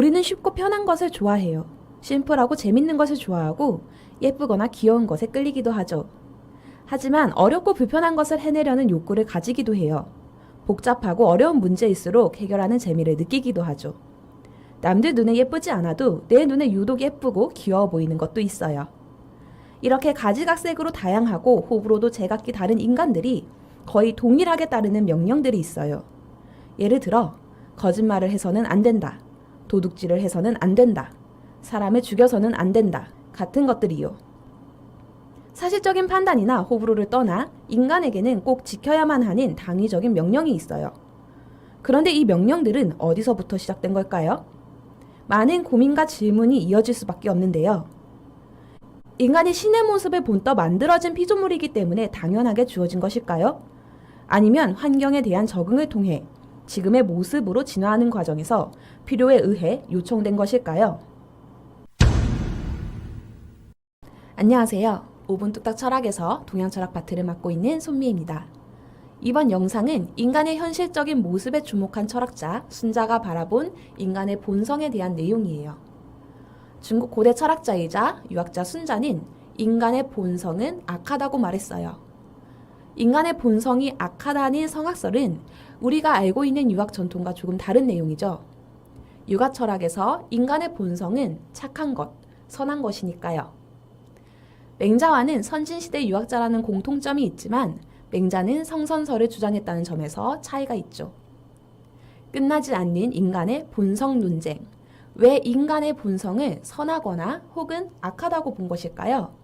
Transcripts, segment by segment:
우리는 쉽고 편한 것을 좋아해요. 심플하고 재밌는 것을 좋아하고 예쁘거나 귀여운 것에 끌리기도 하죠. 하지만 어렵고 불편한 것을 해내려는 욕구를 가지기도 해요. 복잡하고 어려운 문제일수록 해결하는 재미를 느끼기도 하죠. 남들 눈에 예쁘지 않아도 내 눈에 유독 예쁘고 귀여워 보이는 것도 있어요. 이렇게 가지각색으로 다양하고 호불호도 제각기 다른 인간들이 거의 동일하게 따르는 명령들이 있어요. 예를 들어, 거짓말을 해서는 안 된다. 도둑질을 해서는 안 된다. 사람을 죽여서는 안 된다. 같은 것들이요. 사실적인 판단이나 호불호를 떠나 인간에게는 꼭 지켜야만 하는 당위적인 명령이 있어요. 그런데 이 명령들은 어디서부터 시작된 걸까요? 많은 고민과 질문이 이어질 수밖에 없는데요. 인간이 신의 모습을 본떠 만들어진 피조물이기 때문에 당연하게 주어진 것일까요? 아니면 환경에 대한 적응을 통해 지금의 모습으로 진화하는 과정에서 필요에 의해 요청된 것일까요? 안녕하세요. 5분 뚝딱 철학에서 동양 철학 파트를 맡고 있는 손미입니다. 이번 영상은 인간의 현실적인 모습에 주목한 철학자 순자가 바라본 인간의 본성에 대한 내용이에요. 중국 고대 철학자이자 유학자 순자는 인간의 본성은 악하다고 말했어요. 인간의 본성이 악하다는 성악설은 우리가 알고 있는 유학 전통과 조금 다른 내용이죠. 유가 철학에서 인간의 본성은 착한 것, 선한 것이니까요. 맹자와는 선진시대 유학자라는 공통점이 있지만 맹자는 성선설을 주장했다는 점에서 차이가 있죠. 끝나지 않는 인간의 본성 논쟁. 왜 인간의 본성을 선하거나 혹은 악하다고 본 것일까요?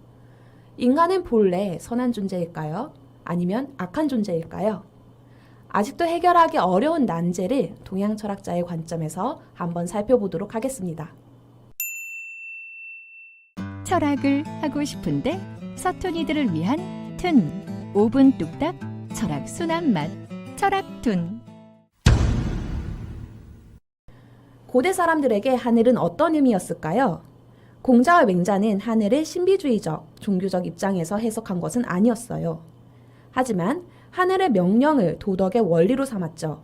인간은 본래 선한 존재일까요? 아니면 악한 존재일까요? 아직도 해결하기 어려운 난제를 동양 철학자의 관점에서 한번 살펴보도록 하겠습니다. 철학을 하고 싶은데 서툰이들을 위한 툰 5분 뚝딱 철학 순한 맛 철학 툰 고대 사람들에게 하늘은 어떤 의미였을까요? 공자와 맹자는 하늘을 신비주의적, 종교적 입장에서 해석한 것은 아니었어요. 하지만 하늘의 명령을 도덕의 원리로 삼았죠.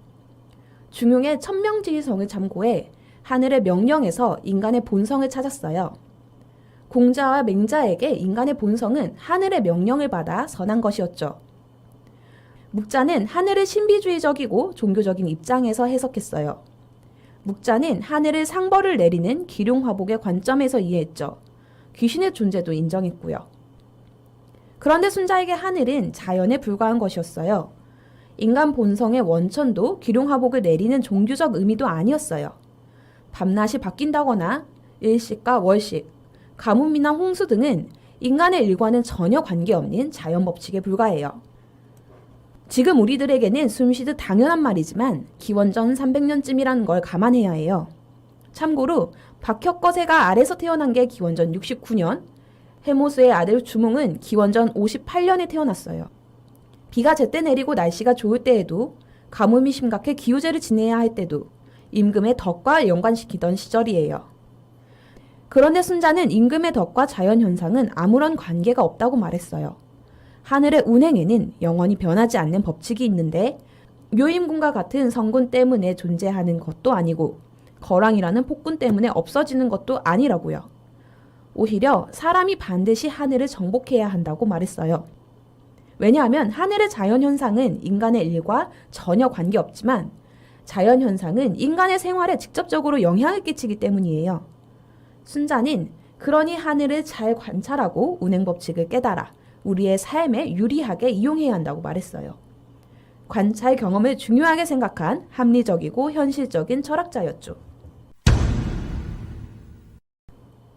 중용의 천명지성을 참고해 하늘의 명령에서 인간의 본성을 찾았어요. 공자와 맹자에게 인간의 본성은 하늘의 명령을 받아 선한 것이었죠. 묵자는 하늘을 신비주의적이고 종교적인 입장에서 해석했어요. 묵자는 하늘을 상벌을 내리는 기룡화복의 관점에서 이해했죠. 귀신의 존재도 인정했고요. 그런데 순자에게 하늘은 자연에 불과한 것이었어요. 인간 본성의 원천도 기룡화복을 내리는 종교적 의미도 아니었어요. 밤낮이 바뀐다거나 일식과 월식, 가뭄이나 홍수 등은 인간의 일과는 전혀 관계없는 자연 법칙에 불과해요. 지금 우리들에게는 숨쉬듯 당연한 말이지만 기원전 300년쯤이라는 걸 감안해야 해요. 참고로 박혁거세가 아래서 태어난 게 기원전 69년, 해모스의 아들 주몽은 기원전 58년에 태어났어요. 비가 제때 내리고 날씨가 좋을 때에도 가뭄이 심각해 기후제를 지내야 할 때도 임금의 덕과 연관시키던 시절이에요. 그런데 순자는 임금의 덕과 자연 현상은 아무런 관계가 없다고 말했어요. 하늘의 운행에는 영원히 변하지 않는 법칙이 있는데 묘임군과 같은 성군 때문에 존재하는 것도 아니고 거랑이라는 폭군 때문에 없어지는 것도 아니라고요. 오히려 사람이 반드시 하늘을 정복해야 한다고 말했어요. 왜냐하면 하늘의 자연현상은 인간의 일과 전혀 관계없지만 자연현상은 인간의 생활에 직접적으로 영향을 끼치기 때문이에요. 순자는 그러니 하늘을 잘 관찰하고 운행법칙을 깨달아 우리의 삶에 유리하게 이용해야 한다고 말했어요. 관찰 경험을 중요하게 생각한 합리적이고 현실적인 철학자였죠.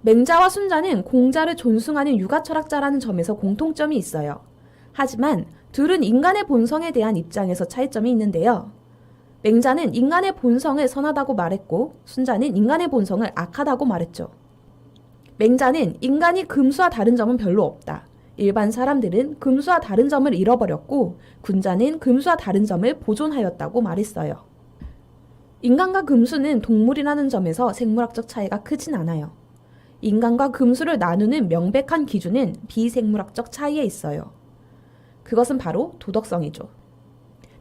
맹자와 순자는 공자를 존숭하는 육아 철학자라는 점에서 공통점이 있어요. 하지만 둘은 인간의 본성에 대한 입장에서 차이점이 있는데요. 맹자는 인간의 본성을 선하다고 말했고 순자는 인간의 본성을 악하다고 말했죠. 맹자는 인간이 금수와 다른 점은 별로 없다. 일반 사람들은 금수와 다른 점을 잃어버렸고 군자는 금수와 다른 점을 보존하였다고 말했어요. 인간과 금수는 동물이라는 점에서 생물학적 차이가 크진 않아요. 인간과 금수를 나누는 명백한 기준은 비생물학적 차이에 있어요. 그것은 바로 도덕성이죠.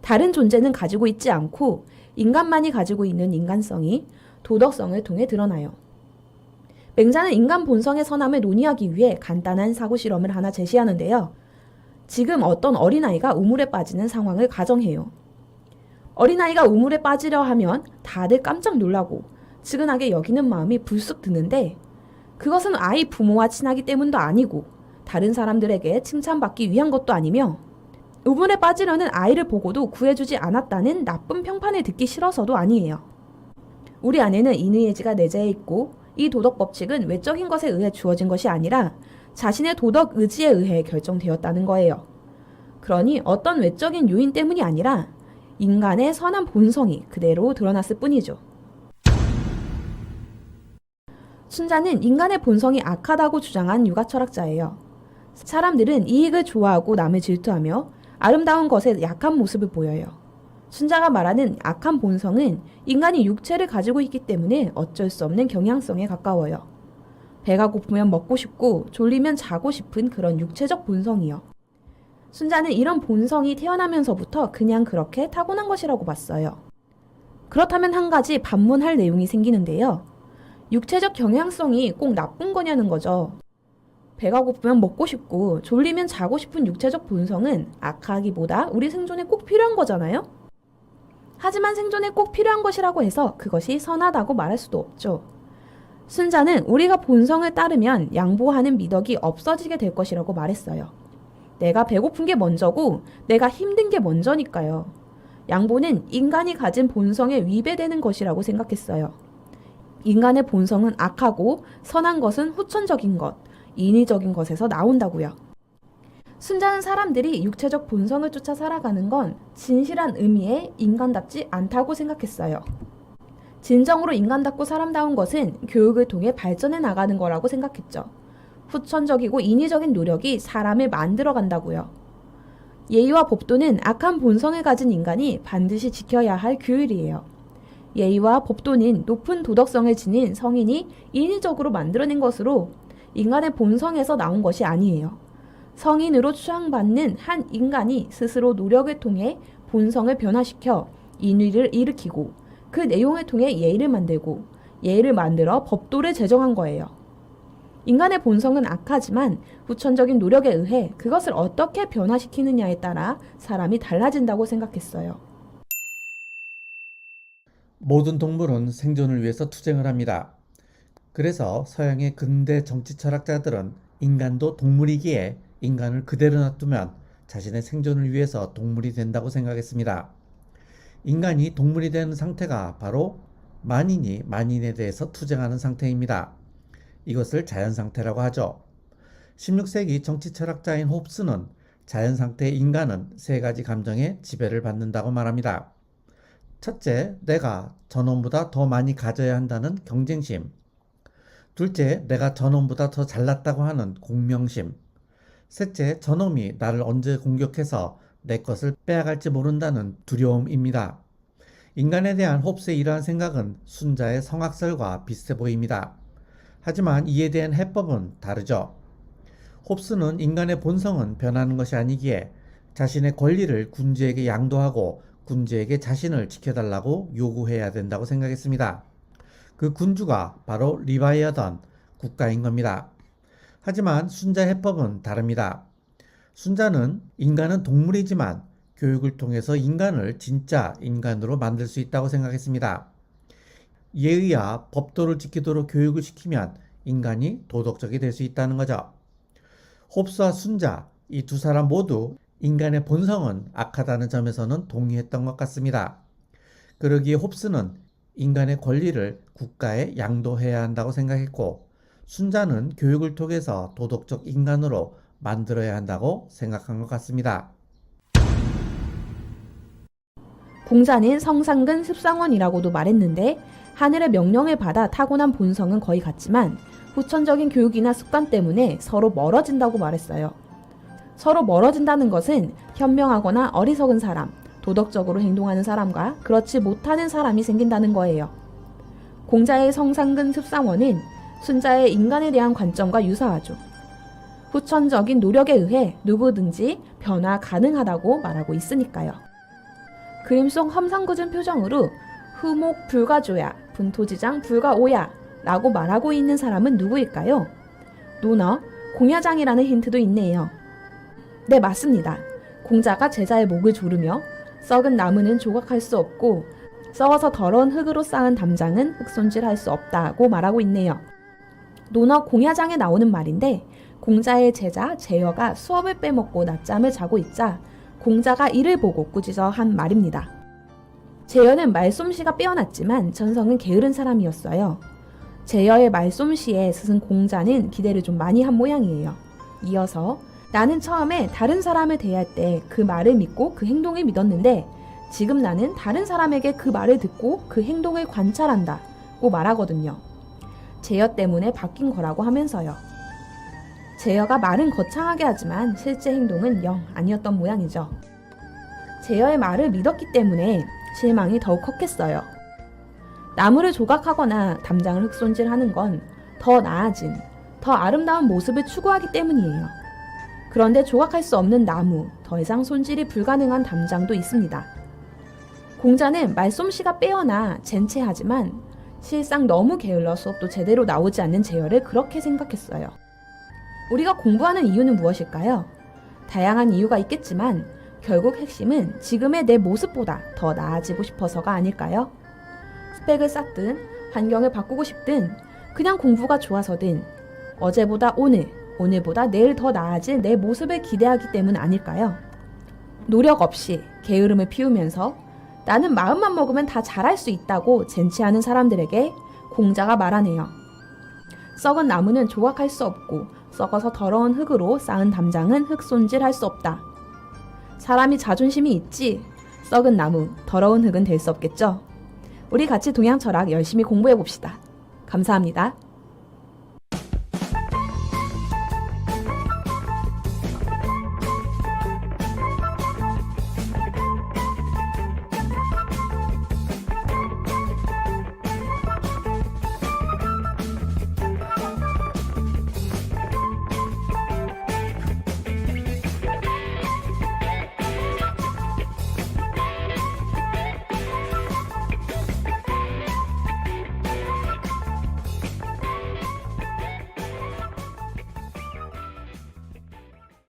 다른 존재는 가지고 있지 않고 인간만이 가지고 있는 인간성이 도덕성을 통해 드러나요. 맹자는 인간 본성의 선함을 논의하기 위해 간단한 사고 실험을 하나 제시하는데요. 지금 어떤 어린아이가 우물에 빠지는 상황을 가정해요. 어린아이가 우물에 빠지려 하면 다들 깜짝 놀라고 측은하게 여기는 마음이 불쑥 드는데 그것은 아이 부모와 친하기 때문도 아니고 다른 사람들에게 칭찬받기 위한 것도 아니며 우물에 빠지려는 아이를 보고도 구해주지 않았다는 나쁜 평판을 듣기 싫어서도 아니에요. 우리 안에는 인의의지가 내재해 있고 이 도덕 법칙은 외적인 것에 의해 주어진 것이 아니라 자신의 도덕 의지에 의해 결정되었다는 거예요. 그러니 어떤 외적인 요인 때문이 아니라 인간의 선한 본성이 그대로 드러났을 뿐이죠. 순자는 인간의 본성이 악하다고 주장한 육아 철학자예요. 사람들은 이익을 좋아하고 남을 질투하며 아름다운 것에 약한 모습을 보여요. 순자가 말하는 악한 본성은 인간이 육체를 가지고 있기 때문에 어쩔 수 없는 경향성에 가까워요. 배가 고프면 먹고 싶고 졸리면 자고 싶은 그런 육체적 본성이요. 순자는 이런 본성이 태어나면서부터 그냥 그렇게 타고난 것이라고 봤어요. 그렇다면 한 가지 반문할 내용이 생기는데요. 육체적 경향성이 꼭 나쁜 거냐는 거죠. 배가 고프면 먹고 싶고 졸리면 자고 싶은 육체적 본성은 악하기보다 우리 생존에 꼭 필요한 거잖아요? 하지만 생존에 꼭 필요한 것이라고 해서 그것이 선하다고 말할 수도 없죠. 순자는 우리가 본성을 따르면 양보하는 미덕이 없어지게 될 것이라고 말했어요. 내가 배고픈 게 먼저고 내가 힘든 게 먼저니까요. 양보는 인간이 가진 본성에 위배되는 것이라고 생각했어요. 인간의 본성은 악하고 선한 것은 후천적인 것, 인위적인 것에서 나온다고요. 순자는 사람들이 육체적 본성을 쫓아 살아가는 건 진실한 의미의 인간답지 않다고 생각했어요. 진정으로 인간답고 사람다운 것은 교육을 통해 발전해 나가는 거라고 생각했죠. 후천적이고 인위적인 노력이 사람을 만들어 간다고요. 예의와 법도는 악한 본성을 가진 인간이 반드시 지켜야 할 규율이에요. 예의와 법도는 높은 도덕성을 지닌 성인이 인위적으로 만들어낸 것으로 인간의 본성에서 나온 것이 아니에요. 성인으로 추앙받는 한 인간이 스스로 노력을 통해 본성을 변화시켜 인위를 일으키고 그 내용을 통해 예의를 만들고 예의를 만들어 법도를 제정한 거예요. 인간의 본성은 악하지만 후천적인 노력에 의해 그것을 어떻게 변화시키느냐에 따라 사람이 달라진다고 생각했어요. 모든 동물은 생존을 위해서 투쟁을 합니다. 그래서 서양의 근대 정치 철학자들은 인간도 동물이기에 인간을 그대로 놔두면 자신의 생존을 위해서 동물이 된다고 생각했습니다. 인간이 동물이 되는 상태가 바로 만인이 만인에 대해서 투쟁하는 상태입니다. 이것을 자연 상태라고 하죠. 16세기 정치 철학자인 홉스는 자연 상태의 인간은 세 가지 감정에 지배를 받는다고 말합니다. 첫째, 내가 전원보다 더 많이 가져야 한다는 경쟁심. 둘째, 내가 전원보다 더 잘났다고 하는 공명심. 셋째, 저놈이 나를 언제 공격해서 내 것을 빼앗갈지 모른다는 두려움입니다. 인간에 대한 홉스의 이러한 생각은 순자의 성악설과 비슷해 보입니다. 하지만 이에 대한 해법은 다르죠. 홉스는 인간의 본성은 변하는 것이 아니기에 자신의 권리를 군주에게 양도하고 군주에게 자신을 지켜달라고 요구해야 된다고 생각했습니다. 그 군주가 바로 리바이어던 국가인 겁니다. 하지만 순자 해법은 다릅니다. 순자는 인간은 동물이지만 교육을 통해서 인간을 진짜 인간으로 만들 수 있다고 생각했습니다. 예의와 법도를 지키도록 교육을 시키면 인간이 도덕적이 될 수 있다는 거죠. 홉스와 순자 이 두 사람 모두 인간의 본성은 악하다는 점에서는 동의했던 것 같습니다. 그러기에 홉스는 인간의 권리를 국가에 양도해야 한다고 생각했고 순자는 교육을 통해서 도덕적 인간으로 만들어야 한다고 생각한 것 같습니다. 공자는 성상근 습상원이라고도 말했는데 하늘의 명령을 받아 타고난 본성은 거의 같지만 후천적인 교육이나 습관 때문에 서로 멀어진다고 말했어요. 서로 멀어진다는 것은 현명하거나 어리석은 사람, 도덕적으로 행동하는 사람과 그렇지 못하는 사람이 생긴다는 거예요. 공자의 성상근 습상원은 순자의 인간에 대한 관점과 유사하죠. 후천적인 노력에 의해 누구든지 변화 가능하다고 말하고 있으니까요. 그림 속 험상궂은 표정으로 후목 불가조야 분토지장 불가오야 라고 말하고 있는 사람은 누구일까요? 논어 공야장이라는 힌트도 있네요. 네, 맞습니다. 공자가 제자의 목을 조르며 썩은 나무는 조각할 수 없고 썩어서 더러운 흙으로 쌓은 담장은 흙손질할 수 없다고 말하고 있네요. 논어 공야장에 나오는 말인데 공자의 제자 제여가 수업을 빼먹고 낮잠을 자고 있자 공자가 이를 보고 꾸짖어 한 말입니다. 제여는 말솜씨가 빼어났지만 전성은 게으른 사람이었어요. 제여의 말솜씨에 스승 공자는 기대를 좀 많이 한 모양이에요. 이어서 나는 처음에 다른 사람을 대할 때 그 말을 믿고 그 행동을 믿었는데 지금 나는 다른 사람에게 그 말을 듣고 그 행동을 관찰한다고 말하거든요. 제여 때문에 바뀐 거라고 하면서요. 제여가 말은 거창하게 하지만 실제 행동은 영 아니었던 모양이죠. 제여의 말을 믿었기 때문에 실망이 더욱 컸겠어요. 나무를 조각하거나 담장을 흙손질하는 건 더 나아진, 더 아름다운 모습을 추구하기 때문이에요. 그런데 조각할 수 없는 나무, 더 이상 손질이 불가능한 담장도 있습니다. 공자는 말솜씨가 빼어나 젠체하지만 실상 너무 게을러 수업도 제대로 나오지 않는 제여를 그렇게 생각했어요. 우리가 공부하는 이유는 무엇일까요? 다양한 이유가 있겠지만 결국 핵심은 지금의 내 모습보다 더 나아지고 싶어서가 아닐까요? 스펙을 쌓든 환경을 바꾸고 싶든 그냥 공부가 좋아서든 어제보다 오늘, 오늘보다 내일 더 나아질 내 모습을 기대하기 때문 아닐까요? 노력 없이 게으름을 피우면서 나는 마음만 먹으면 다 잘할 수 있다고 젠치하는 사람들에게 공자가 말하네요. 썩은 나무는 조각할 수 없고 썩어서 더러운 흙으로 쌓은 담장은 흙 손질할 수 없다. 사람이 자존심이 있지 썩은 나무, 더러운 흙은 될 수 없겠죠. 우리 같이 동양 철학 열심히 공부해 봅시다. 감사합니다.